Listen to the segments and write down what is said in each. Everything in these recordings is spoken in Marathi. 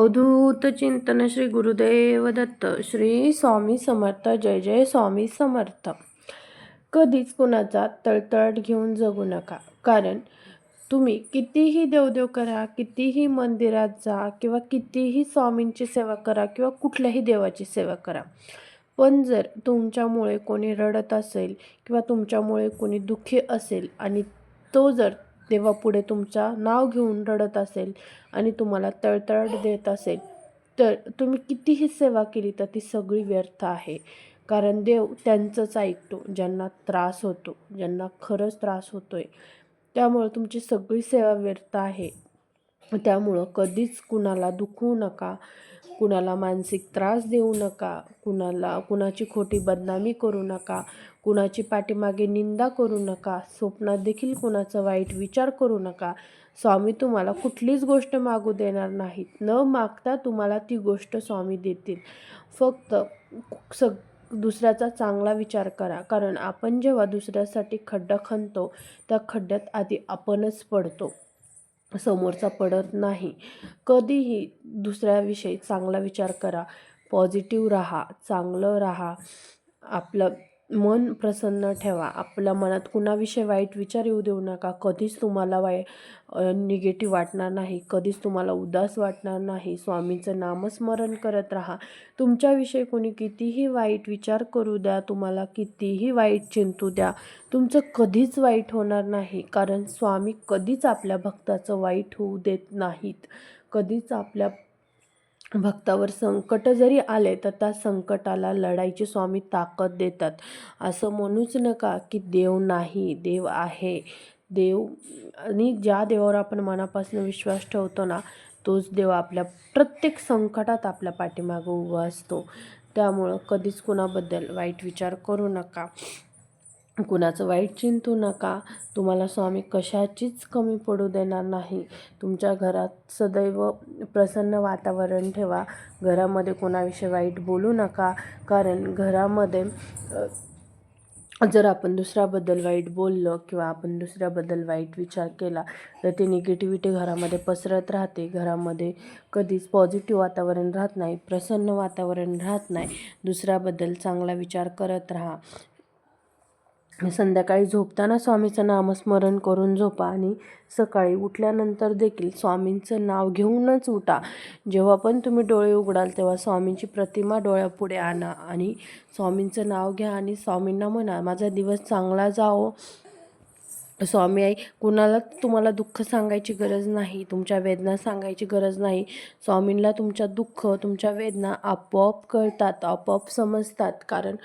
अवधूत चिंतन श्री गुरुदेव दत्त श्री स्वामी समर्थ जय जय स्वामी समर्थ. कधीच कुणाचा तळतळट घेऊन जगू नका. कारण तुम्ही कितीही देवदेव करा कितीही मंदिरात जा किंवा कितीही स्वामींची सेवा करा किंवा कुठल्याही देवाची सेवा करा. पण जर तुमच्यामुळे कोणी रडत असेल किंवा तुमच्यामुळे कोणी दुःखी असेल आणि तो जर देवापुढे तुमचा नाव घेऊन रडत असेल आणि तुम्हाला तळतळाट देत असेल. तर तुम्ही कितीही सेवा केली तर ती सगळी व्यर्थ आहे. कारण देव त्यांचंच ऐकतो ज्यांना त्रास होतो ज्यांना खरंच त्रास होतो आहे त्यामुळं तुमची सगळी सेवा व्यर्थ आहे. त्यामुळं कधीच कुणाला दुखवू नका. कुणाला मानसिक त्रास देऊ नका कुणाला कुणाची खोटी बदनामी करू नका कुणाची पाठीमागे निंदा करू नका स्वप्नात देखील कुणाचा वाईट विचार करू नका. स्वामी तुम्हाला कुठलीच गोष्ट मागू देणार नाहीत. न मागता तुम्हाला ती गोष्ट स्वामी देतील. फक्त सग दुसऱ्याचा चांगला विचार करा. कारण आपण जेव्हा दुसऱ्यासाठी खड्डा खणतो त्या खड्ड्यात आधी आपणच पडतो. समोरचा पडत नाही. कधीही दुसऱ्याविषयी चांगला विचार करा. पॉझिटिव्ह राहा चांगलं राहा. आपलं मन प्रसन्न ठेवा. आपल्या मनात कुणाविषयी वाईट विचार येऊ देऊ नका. कधीच तुम्हाला वाई निगेटिव्ह वाटणार नाही. कधीच तुम्हाला उदास वाटणार नाही. स्वामींचं नामस्मरण करत राहा. तुमच्याविषयी कोणी कितीही वाईट विचार करू द्या तुम्हाला कितीही वाईट चिंतू द्या तुमचं कधीच वाईट होणार नाही. कारण स्वामी कधीच आपल्या भक्ताचं वाईट होऊ देत नाहीत. कधीच आपल्या भक्तावर संकट जरी आले तर त्या संकटाला लढायची स्वामी ताकद देतात. असं म्हणूच नका की देव नाही देव आहे. देव आणि ज्या देवावर आपण मनापासून विश्वास ठेवतो ना तोच देव आपल्या प्रत्येक संकटात आपल्या पाठीमागं उभा असतो. त्यामुळं कधीच कुणाबद्दल वाईट विचार करू नका. कुणाचं वाईट चिंतू नका. तुम्हाला स्वामी कशाचीच कमी पडू देणार नाही. तुमच्या घरात सदैव प्रसन्न वातावरण ठेवा. घरामध्ये कोणाविषयी वाईट बोलू नका. कारण घरामध्ये जर आपण दुसऱ्याबद्दल वाईट बोललं किंवा आपण दुसऱ्याबद्दल वाईट विचार केला तर ती निगेटिव्हिटी घरामध्ये पसरत राहते. घरामध्ये कधीच पॉझिटिव्ह वातावरण राहत नाही. प्रसन्न वातावरण राहत नाही. दुसऱ्याबद्दल चांगला विचार करत राहा. संध्याकाळी झोपताना स्वामीचं नामस्मरण करून झोपा आणि सकाळी उठल्यानंतर देखील स्वामींचं नाव घेऊनच उठा. जेव्हा पण तुम्ही डोळे उघडाल तेव्हा स्वामींची प्रतिमा डोळ्यापुढे आणा आणि स्वामींचं नाव घ्या आणि स्वामींना म्हणा माझा दिवस चांगला जाओ स्वामी आई कुणाला तुम्हाला दुःख सांगायची गरज नाही तुमच्या वेदना सांगायची गरज नाही. स्वामींना तुमच्या दुःख तुमच्या वेदना आपोआप कळतात आपोआप समजतात. कारण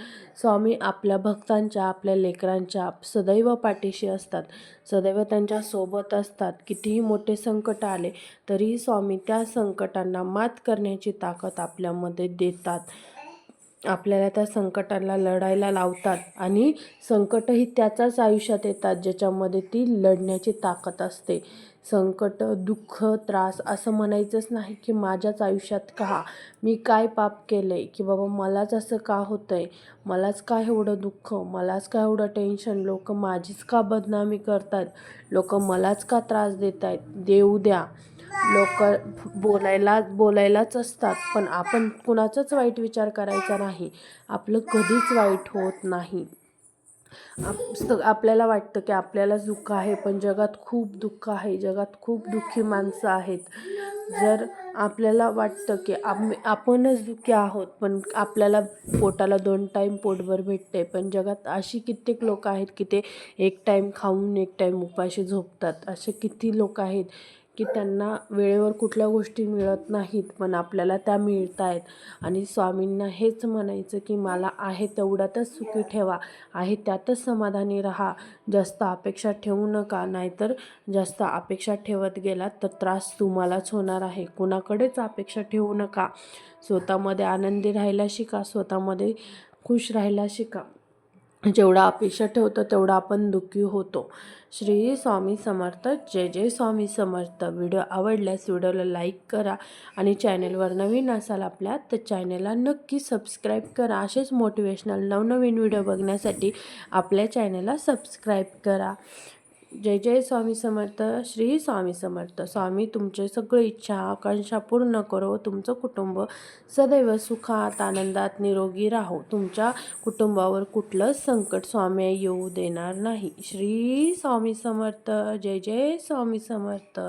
स्वामी आपल्या भक्तांच्या आपल्या लेकरांच्या सदैव पाठीशी असतात. सदैव त्यांच्यासोबत असतात. कितीही मोठे संकट आले तरीही स्वामी त्या संकटांना मात करण्याची ताकद आपल्यामध्ये देतात. आपल्याला त्या संकटाला लढायला लावतात आणि संकटही त्याचाच आयुष्यात येतात ज्याच्यामध्ये ती लढण्याची ताकद असते. संकट दुःख त्रास असं म्हणायचंच नाही की माझ्याच आयुष्यात का? मी काय पाप केलं आहे की बाबा मलाच असं का होतं आहे मलाच का एवढं दुःख? मलाच का एवढं टेन्शन? लोक माझीच का बदनामी करतात? लोक मलाच का त्रास देत आहेत देऊ द्या. लोक बोलायला बोलायलाच असतात. पण आपण कुणाचाच वाईट विचार करायचा नाही. आपलं कधीच वाईट होत नाही. आप आपल्याला वाटतं की आपल्यालाच दुःख आहे पण जगात खूप दुःख आहे. जगात खूप दुःखी माणसं आहेत. जर आपल्याला वाटतं की आम आपणच दुःखी आहोत पण आपल्याला पोटाला दोन टाईम पोटभर भेटते. पण जगात अशी कित्येक लोक आहेत की ते एक टाईम खाऊन एक टाईम उपाशी झोपतात. असे किती लोक आहेत की त्यांना वेळेवर कुठल्या गोष्टी मिळत नाहीत पण आपल्याला त्या मिळत आहेत आणि स्वामींना हेच म्हणायचं की मला आहे तेवढ्यातच सुखी ठेवा. आहे त्यातच समाधानी राहा. जास्त अपेक्षा ठेवू नका. नाहीतर जास्त अपेक्षा ठेवत गेलात तर त्रास तुम्हालाच होणार आहे. कुणाकडेच अपेक्षा ठेवू नका. स्वतःमध्ये आनंदी राहायला शिका स्वतःमध्ये खुश राहायला शिका जेवढा अपेक्षा ठेवतो तेवढा आपण दुःखी होतो. श्री स्वामी समर्थ जय जय स्वामी समर्थ. व्हिडिओ आवडल्यास व्हिडिओला लाईक करा आणि चॅनेलवर नवीन असाल आपल्या तर चॅनेलला नक्की सबस्क्राईब करा. असेच मोटिवेशनल नवनवीन व्हिडिओ बघण्यासाठी आपल्या चॅनेलला सबस्क्राईब करा. जय जय स्वामी समर्थ श्री स्वामी समर्थ. स्वामी तुमचे सगळे इच्छा आकांक्षा पूर्ण करो. तुमचं कुटुंब सदैव सुखात आनंदात निरोगी राहो. तुमच्या कुटुंबावर कुठलंच संकट स्वामी येऊ देणार नाही. श्री स्वामी समर्थ जय जय स्वामी समर्थ.